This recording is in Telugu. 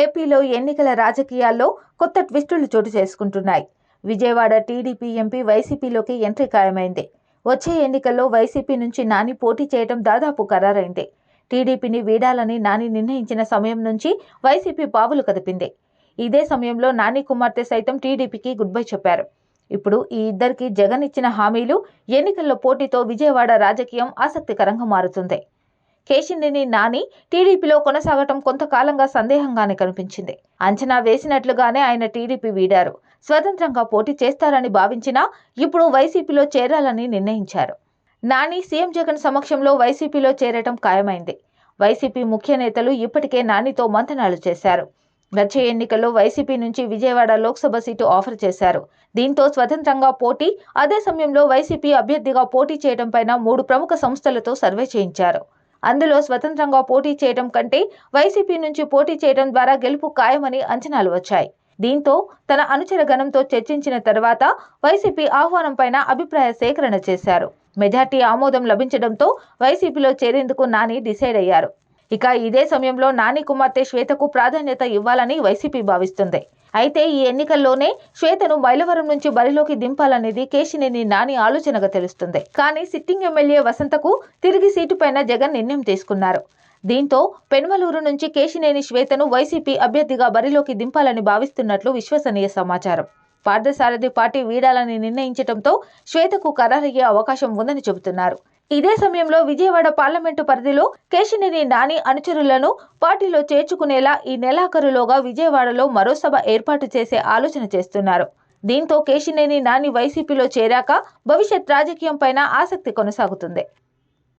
ఏపీలో ఎన్నికల రాజకీయాల్లో కొత్త ట్విస్టులు చోటు చేసుకుంటున్నాయి. విజయవాడ టీడీపీ ఎంపీ వైసీపీలోకి ఎంట్రీ ఖాయమైంది. వచ్చే ఎన్నికల్లో వైసీపీ నుంచి నాని పోటీ చేయడం దాదాపు ఖరారైంది. టీడీపీని వీడాలని నాని నిర్ణయించిన సమయం నుంచి వైసీపీ పావులు కదిపింది. ఇదే సమయంలో నాని కుమార్తె సైతం టీడీపీకి గుడ్ బై చెప్పారు. ఇప్పుడు ఈ ఇద్దరికి జగన్ ఇచ్చిన హామీలు ఎన్నికల్లో పోటీతో విజయవాడ రాజకీయం ఆసక్తికరంగా మారుతుంది. కేశినేని నాని టీడీపీలో కొనసాగటం కొంతకాలంగా సందేహంగానే కనిపించింది. అంచనా వేసినట్లుగానే ఆయన టీడీపీ వీడారు. స్వతంత్రంగా పోటీ చేస్తారని భావించినా ఇప్పుడు వైసీపీలో చేరాలని నిర్ణయించారు. నాని సీఎం జగన్ సమక్షంలో వైసీపీలో చేరటం ఖాయమైంది. వైసీపీ ముఖ్య నేతలు ఇప్పటికే నానితో మంతనాలు చేశారు. వచ్చే ఎన్నికల్లో వైసీపీ నుంచి విజయవాడ లోక్సభ సీటు ఆఫర్ చేశారు. దీంతో స్వతంత్రంగా పోటీ అదే సమయంలో వైసీపీ అభ్యర్థిగా పోటీ చేయడం పైన మూడు ప్రముఖ సంస్థలతో సర్వే చేయించారు. అందులో స్వతంత్రంగా పోటీ చేయడం కంటే వైసీపీ నుంచి పోటీ చేయడం ద్వారా గెలుపు ఖాయమని అంచనాలు వచ్చాయి. దీంతో తన అనుచర గణంతో చర్చించిన తర్వాత వైసీపీ ఆహ్వానం పైన అభిప్రాయ సేకరణ చేశారు. మెజార్టీ ఆమోదం లభించడంతో వైసీపీలో చేరేందుకు నాని డిసైడ్ అయ్యారు. ఇక ఇదే సమయంలో నాని కుమార్తె శ్వేతకు ప్రాధాన్యత ఇవ్వాలని వైసీపీ భావిస్తుంది. అయితే ఈ ఎన్నికల్లోనే శ్వేతను మైలవరం నుంచి బరిలోకి దింపాలనేది కేశినేని నాని ఆలోచనగా తెలుస్తుంది. కానీ సిట్టింగ్ ఎమ్మెల్యే వసంతకు తిరిగి సీటుపైన జగన్ నిర్ణయం తీసుకున్నారు. దీంతో పెనుమలూరు నుంచి కేశినేని శ్వేతను వైసీపీ అభ్యర్థిగా బరిలోకి దింపాలని భావిస్తున్నట్లు విశ్వసనీయ సమాచారం. పార్థసారథి పార్టీ వీడాలని నిర్ణయించడంతో శ్వేతకు ఖరారయ్యే అవకాశం ఉందని చెబుతున్నారు. ఇదే సమయంలో విజయవాడ పార్లమెంటు పరిధిలో కేశినేని నాని అనుచరులను పార్టీలో చేర్చుకునేలా ఈ నెలాఖరులోగా విజయవాడలో మరో సభ ఏర్పాటు చేసే ఆలోచన చేస్తున్నారు. దీంతో కేశినేని నాని వైసీపీలో చేరాక భవిష్యత్ రాజకీయం పైన ఆసక్తి కొనసాగుతుంది.